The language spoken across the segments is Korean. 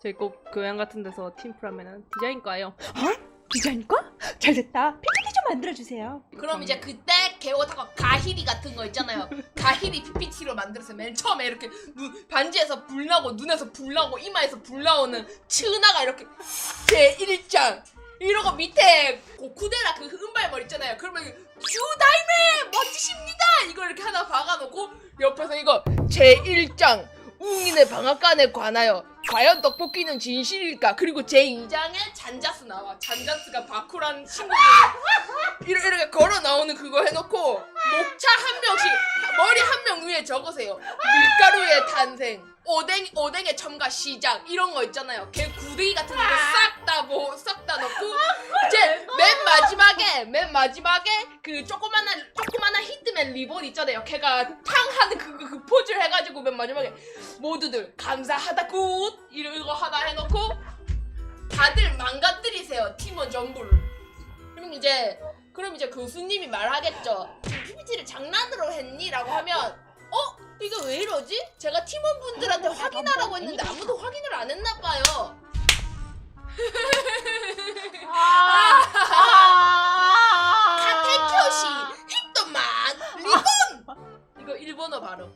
저희 꼭 교양 같은 데서 팀플 하면은 디자인과예요. 어? 디자인과? 잘 됐다. PPT 좀 만들어주세요. 그럼 이제 그때 개워다가 가히리 같은 거 있잖아요. 가히리 PPT로 만들어서 맨 처음에 이렇게 눈, 반지에서 불 나고 눈에서 불 나고 이마에서 불 나오는 츠나가 이렇게 제 1장 이러고 밑에 고쿠데라 그 은발머리 있잖아요. 그러면 슈다이메 멋지십니다. 이거 이렇게 하나 박아놓고 옆에서 이거 제 1장 웅인의 방앗간에 관하여 과연 떡볶이는 진실일까? 그리고 제 2장에 잔자스 나와. 잔자스가 바쿠라는 친구들 이렇게, 이렇게 걸어 나오는 그거 해놓고 목차 한 명씩 머리 한 명 위에 적으세요. 밀가루의 탄생, 오뎅 오뎅의 첨가 시작 이런 거 있잖아요. 걔 구데기 같은 거 싹다 뭐 싹 다 넣고 이제 맨 마지막에 맨 마지막에 그 조그만한 조그만한 히트맨 리본 있잖아요. 걔가 탕 하는 그, 그, 그 포즈를 해가지고 맨 마지막에 모두들 감사하다 굿 이거 하나 해놓고 다들 망가뜨리세요 팀원 전부를. 그럼 이제 그럼 이제 교수님이 말하겠죠. PPT를 장난으로 했니 라고 하면 어 이게 왜 이러지? 제가 팀원분들한테 확인하라고 했는데 아무도 확인을 안 했나 봐요. 바로.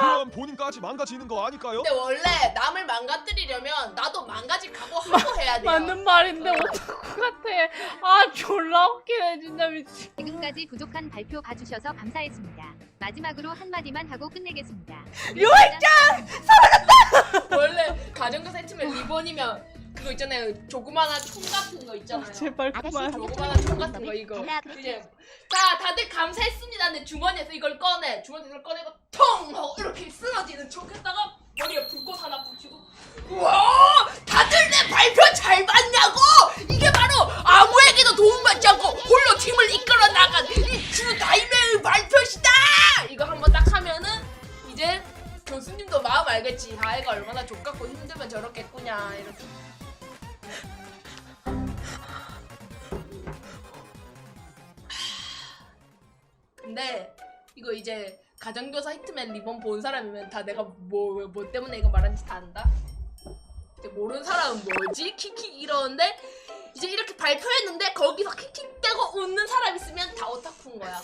그럼 본인까지 망가지는 거 아닐까요? 근데 원래 남을 망가뜨리려면 나도 망가질 각오하고 해야 돼요. 맞는 말인데 어떡 같아. 아 졸라 웃기네 진짜 미치. 지금까지 부족한 발표 봐주셔서 감사했습니다. 마지막으로 한마디만 하고 끝내겠습니다. 요일장! 원래 가정교사 팀의 리본이면 그거 있잖아요. 조그마한 총 같은 거 있잖아요. 제발 그만. 조그마한 총 같은 거 이거. 이제 자 다들 감사했습니다. 근데 주머니에서 이걸 꺼내. 주머니에서 이걸 꺼내고 통 하고 이렇게 쓰러지는 척했다가 머리에 불꽃 하나 붙이고 우와 다들 내 발표 잘 봤냐고 이게 바로 아무에게도 도움받지 않고 홀로 팀을 이끌어 나간 이 주 다이메의 발표시다 이거 한번 딱 하면은 이제 교수님도 마음 알겠지 아 애가 얼마나 족같고 힘들면 저렇게 했구냐 이렇게 근데 이거 이제 가정교사 히트맨 리본 본 사람이면 다 내가 뭐, 뭐 때문에 이거 말하는지 다 안다? 이제 모르는 사람은 뭐지? 킥킥 이러는데 이제 이렇게 발표했는데 거기서 킥킥 떼고 웃는 사람 있으면 다 오타쿠인 거야